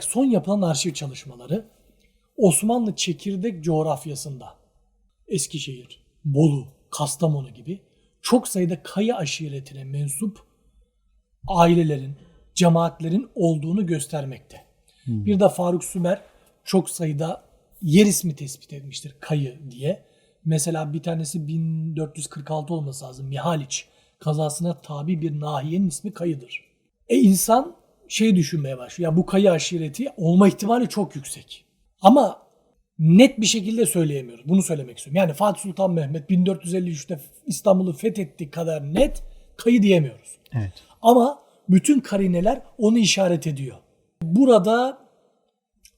Son yapılan arşiv çalışmaları Osmanlı çekirdek coğrafyasında Eskişehir, Bolu, Kastamonu gibi çok sayıda kaya aşiretine mensup ailelerin, cemaatlerin olduğunu göstermekte. Bir de Faruk Sümer çok sayıda yer ismi tespit etmiştir kayı diye. Mesela bir tanesi 1446 olması lazım. Mihaliç kazasına tabi bir nahiyenin ismi kayıdır. E insan şey düşünmeye başlıyor. Ya bu kayı aşireti olma ihtimali çok yüksek. Ama net bir şekilde söyleyemiyoruz. Bunu söylemek istiyorum. Yani Fatih Sultan Mehmet 1453'te İstanbul'u fethettiği kadar net kayı diyemiyoruz. Evet. Ama bütün karineler onu işaret ediyor. Burada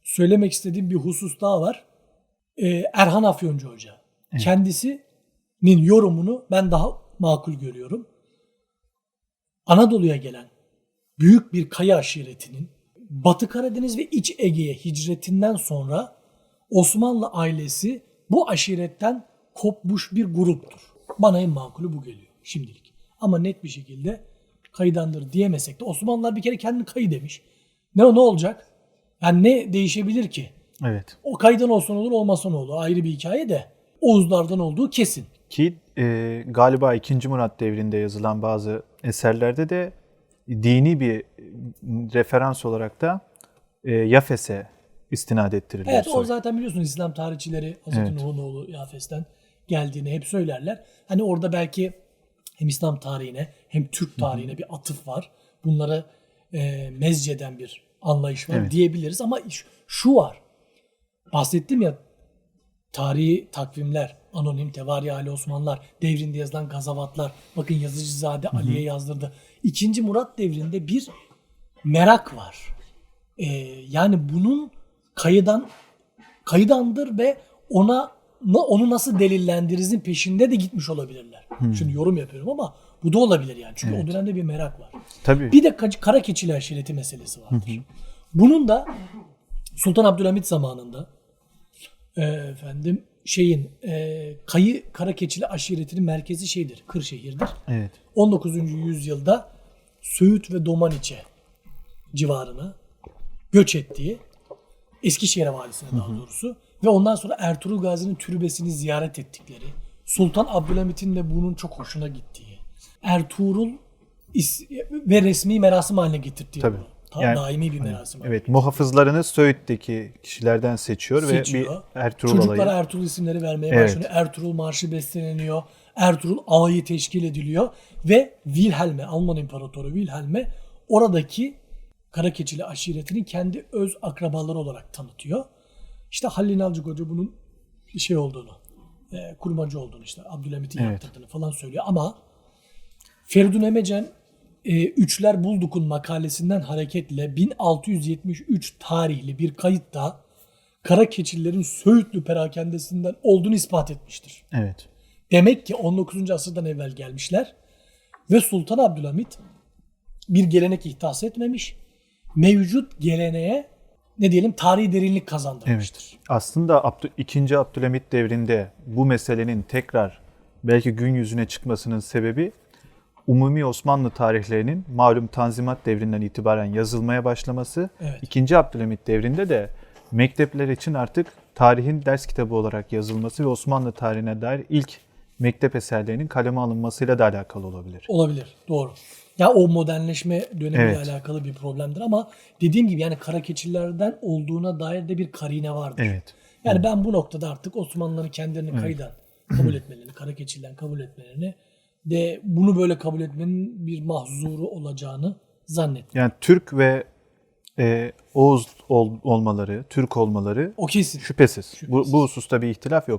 söylemek istediğim bir husus daha var. Ee, Erhan Afyoncu Hoca. Kendisinin yorumunu ben daha makul görüyorum. Anadolu'ya gelen büyük bir kaya aşiretinin Batı Karadeniz ve İç Ege'ye hicretinden sonra Osmanlı ailesi bu aşiretten kopmuş bir gruptur. Bana en makulü bu geliyor şimdilik. Ama net bir şekilde kayıdandır diyemesek de Osmanlılar bir kere kendi kayı demiş. Ne ne olacak? Yani ne değişebilir ki? Evet. O kaydan olsan olur olmasa ne olur ayrı bir hikaye de Oğuzlardan olduğu kesin. Ki e, galiba 2. Murat devrinde yazılan bazı eserlerde de dini bir referans olarak da e, Yafes'e istinad ettiriliyor. Evet o zaten biliyorsunuz İslam tarihçileri Hazreti Evet. Nuh'un oğlu Yafes'ten geldiğini hep söylerler. Hani orada belki hem İslam tarihine hem Türk tarihine bir atıf var. Bunları e, mezceden bir anlayış var Evet. diyebiliriz ama şu var. Bahsettim ya tarihi takvimler, anonim tevari Ali Osmanlılar, devrinde yazılan gazavatlar, bakın Yazıcızade Ali'ye yazdırdı. İkinci Murat devrinde bir merak var. Ee, yani bunun kayıdan kayıdandır ve ona na- onu nasıl delillendirizin peşinde de gitmiş olabilirler. Şimdi yorum yapıyorum ama bu da olabilir yani. Çünkü o dönemde bir merak var. Tabii. Bir de Ka- kara keçili aşireti meselesi vardır. Bunun da Sultan Abdülhamit zamanında e, efendim şeyin e, Kayı Kara Keçili aşiretinin merkezi şeydir, Kırşehir'dir. Evet. 19. yüzyılda Söğüt ve Domaniçe civarına göç ettiği Eskişehir valisine daha doğrusu ve ondan sonra Ertuğrul Gazi'nin türbesini ziyaret ettikleri Sultan Abdülhamit'in de bunun çok hoşuna gittiği Ertuğrul ve resmi merasim haline getirdiği Tabii. bunu. Ta- Yani- daimi bir merasim haline Evet. Muhafızlarını Söğüt'teki kişilerden seçiyor, seçiyor. ve bir Ertuğrul Çocuklara alayı. Ertuğrul isimleri vermeye Evet. başlanıyor. Ertuğrul Marşı besteleniyor. Ertuğrul alayı teşkil ediliyor. Ve Wilhelm'e, Alman İmparatoru Wilhelm'e oradaki Karakeçili aşiretinin kendi öz akrabaları olarak tanıtıyor. İşte Halil İnalcık Hoca bunun şey olduğunu, e, kurmacı olduğunu işte Abdülhamit'in Evet. yaptırdığını falan söylüyor. Ama Feridun Emecen e, Üçler Bulduk'un makalesinden hareketle 1673 tarihli bir kayıtta kara keçilerin Söğütlü perakendesinden olduğunu ispat etmiştir. Evet. Demek ki 19. asırdan evvel gelmişler ve Sultan Abdülhamit bir gelenek ihdas etmemiş. Mevcut geleneğe ne diyelim tarihi derinlik kazandırmıştır. Aslında Abdü, 2. Abdülhamit devrinde bu meselenin tekrar belki gün yüzüne çıkmasının sebebi umumi Osmanlı tarihlerinin malum Tanzimat devrinden itibaren yazılmaya başlaması. Evet. 2. Abdülhamit devrinde de mektepler için artık tarihin ders kitabı olarak yazılması ve Osmanlı tarihine dair ilk mektep eserlerinin kaleme alınmasıyla da alakalı olabilir. Olabilir. Doğru. Ya o modernleşme dönemiyle Evet. alakalı bir problemdir ama dediğim gibi yani kara keçilerden olduğuna dair de bir karine vardır. Evet. Yani ben bu noktada artık Osmanlıların kendilerini kayıdan kabul etmelerini, kara keçilden kabul etmelerini de bunu böyle kabul etmenin bir mahzuru olacağını zannetmiyorum. Yani Türk ve e, Oğuz ol- olmaları, Türk olmaları O kesin. şüphesiz. Bu, bu hususta bir ihtilaf yok.